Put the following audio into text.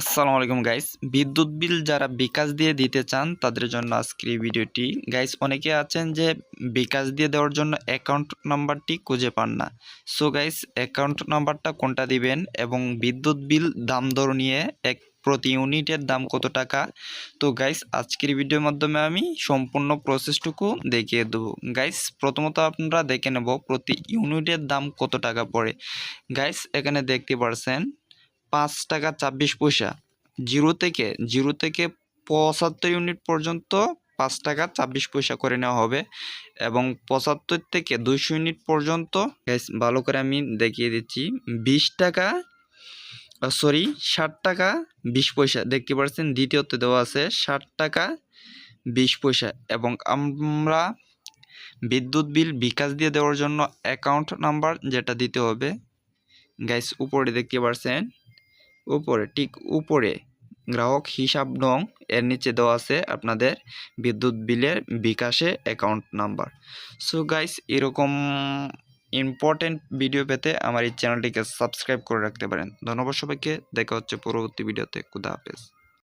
আসসালামু আলাইকুম গাইস বিদ্যুৎ বিল যারা বিকাশ দিয়ে দিতে চান, তাদের জন্য আজকের এই ভিডিওটি। গাইস অনেকে আছেন যে বিকাশ দিয়ে দেওয়ার জন্য অ্যাকাউন্ট নাম্বারটি খুঁজে পান না। সো গাইস অ্যাকাউন্ট নাম্বারটা কোনটা দিবেন এবং বিদ্যুৎ বিল দাম দর নিয়ে এক প্রতি ইউনিটের দাম কত টাকা? তো গাইস আজকের ভিডিওর মাধ্যমে আমি সম্পূর্ণ প্রসেসটুকু দেখিয়ে দেবো। গাইস প্রথমত আপনারা দেখে নেব প্রতি ইউনিটের দাম কত টাকা পড়ে। গাইস এখানে দেখতে পারছেন পাঁচ টাকা ছাব্বিশ পয়সা। জিরো থেকে জিরো থেকে পঁচাত্তর ইউনিট পর্যন্ত পাঁচ টাকা ছাব্বিশ পয়সা করে নেওয়া হবে এবং পঁচাত্তর থেকে দুইশো ইউনিট পর্যন্ত ভালো করে আমি দেখিয়ে দিচ্ছি, বিশ টাকা সরি ষাট টাকা বিশ পয়সা। দেখতে পাচ্ছেন, দ্বিতীয়তে দেওয়া আছে ষাট টাকা বিশ পয়সা এবং আমরা বিদ্যুৎ বিল বিকাশ দিয়ে দেওয়ার জন্য অ্যাকাউন্ট নাম্বার যেটা দিতে হবে গাইস উপরে দেখতে পাচ্ছেন উপরে, ঠিক উপরে। গ্রাহক হিসাব নং এর নিচে দেওয়া আছে আপনাদের বিদ্যুৎ বিলের বিকাশে অ্যাকাউন্ট নাম্বার সো গাইস এরকম ইম্পর্টেন্ট ভিডিও পেতে আমার এই চ্যানেলটিকে সাবস্ক্রাইব করে রাখতে পারেন। ধন্যবাদ সবাইকে। দেখা হচ্ছে পরবর্তী ভিডিওতে খুদা হাফেজ।